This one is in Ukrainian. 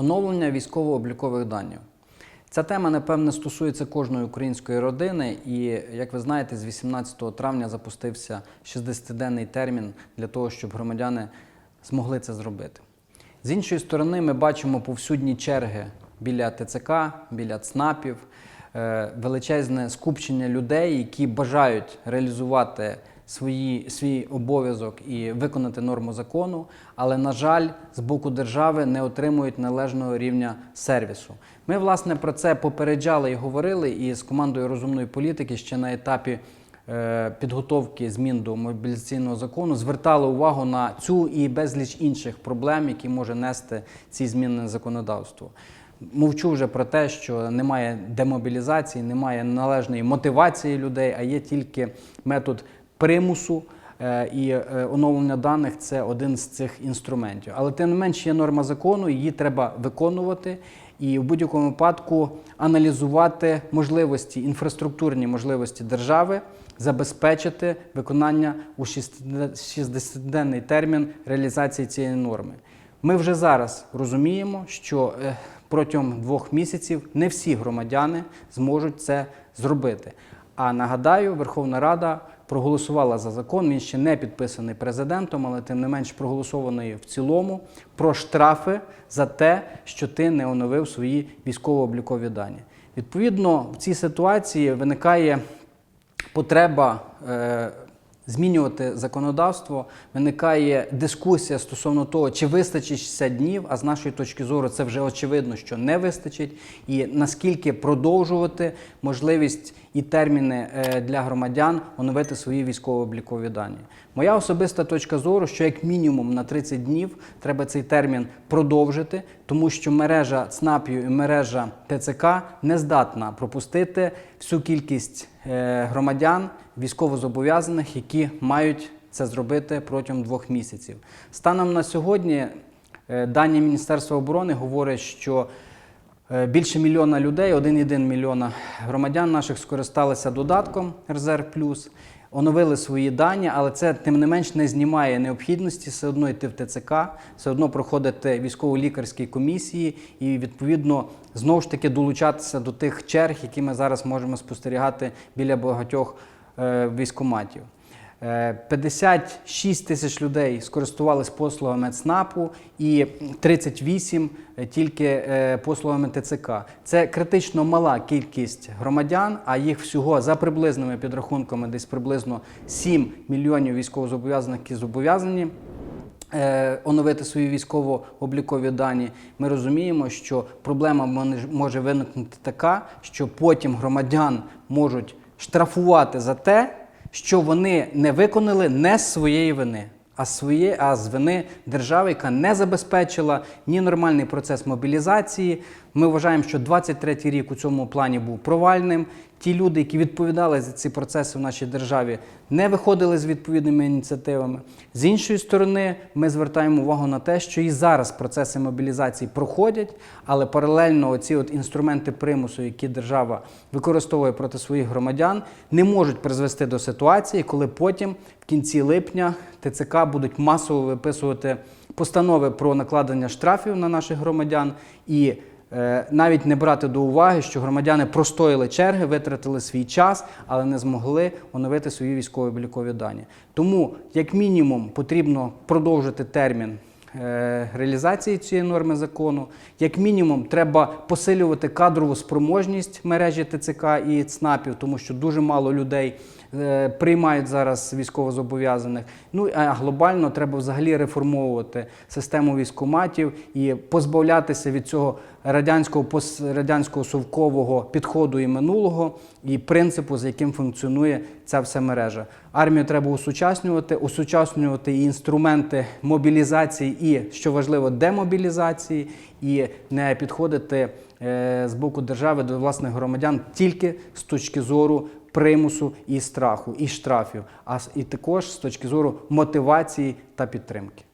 Оновлення військово-облікових даних. Ця тема, напевне, стосується кожної української родини, і, як ви знаєте, з 18 травня запустився 60-денний термін для того, щоб громадяни змогли це зробити. З іншої сторони, ми бачимо повсюдні черги біля ТЦК, біля ЦНАПів, е, величезне скупчення людей, які бажають реалізувати свої, свій обов'язок і виконати норму закону, але, на жаль, з боку держави не отримують належного рівня сервісу. Ми, власне, про це попереджали і говорили і з командою розумної політики ще на етапі е, підготовки змін до мобілізаційного закону звертали увагу на цю і безліч інших проблем, які може нести ці зміни законодавство. Мовчу вже про те, що немає демобілізації, немає належної мотивації людей, а є тільки метод примусу. е, І е, оновлення даних це один з цих інструментів. Але тим не менш є норма закону, її треба виконувати і в будь-якому випадку аналізувати можливості, інфраструктурні можливості держави, забезпечити виконання у 60-денний термін реалізації цієї норми. Ми вже зараз розуміємо, що е, протягом двох місяців не всі громадяни зможуть це зробити. А нагадаю, Верховна Рада проголосувала за закон. Він ще не підписаний президентом, але тим не менш проголосований в цілому про штрафи за те, що ти не оновив свої військово-облікові дані. Відповідно, в цій ситуації виникає потреба. Змінювати законодавство виникає дискусія стосовно того, чи вистачить 60 днів. А з нашої точки зору, це вже очевидно, що не вистачить, і наскільки продовжувати можливість і терміни е, для громадян оновити свої військово-облікові дані. Моя особиста точка зору, що як мінімум на 30 днів треба цей термін продовжити, тому що мережа ЦНАПів і мережа ТЦК не здатна пропустити всю кількість е, громадян військовозобов'язаних, які мають це зробити протягом двох місяців. Станом на сьогодні е, дані Міністерства оборони говорять, що е, більше мільйона людей, 1,1 мільйона громадян наших скористалися додатком Плюс, оновили свої дані, але це тим не менш не знімає необхідності все одно йти в ТЦК, все одно проходити військово-лікарські комісії і відповідно знову ж таки долучатися до тих черг, які ми зараз можемо спостерігати біля багатьох е, військоматів. Е, 56 тисяч людей скористувались послугами ЦНАПу і 38 тільки е, послугами ТЦК. Це критично мала кількість громадян, а їх всього за приблизними підрахунками десь приблизно 7 мільйонів військовозобов'язаних, які зобов'язані е, оновити свої військово-облікові дані, ми розуміємо, що проблема може виникнути така, що потім громадян можуть штрафувати за те, що вони не виконали не з своєї вини, а, своє, а з вини держави, яка не забезпечила ні нормальний процес мобілізації. Ми вважаємо, що 23-й рік у цьому плані був провальним. Ті люди, які відповідали за ці процеси в нашій державі, не виходили з відповідними ініціативами. З іншої сторони, ми звертаємо увагу на те, що і зараз процеси мобілізації проходять, але паралельно ці от інструменти примусу, які держава використовує проти своїх громадян, не можуть призвести до ситуації, коли потім в кінці липня ТЦК будуть масово виписувати постанови про накладення штрафів на наших громадян і навіть не брати до уваги, що громадяни простоїли черги, витратили свій час, але не змогли оновити свої військово-облікові дані. Тому, як мінімум, потрібно продовжити термін. е, Реалізації цієї норми закону, як мінімум, треба посилювати кадрову спроможність мережі ТЦК і ЦНАПів, тому що дуже мало людей е, приймають зараз військовозобов'язаних. Ну а глобально треба взагалі реформовувати систему військоматів і позбавлятися від цього радянського пострадянського совкового підходу і минулого і принципу, за яким функціонує ця вся мережа. Армію треба осучаснювати, осучаснювати і інструменти мобілізації і, що важливо, демобілізації, і не підходити е, з боку держави до власних громадян тільки з точки зору примусу і страху, і штрафів, а і також з точки зору мотивації та підтримки.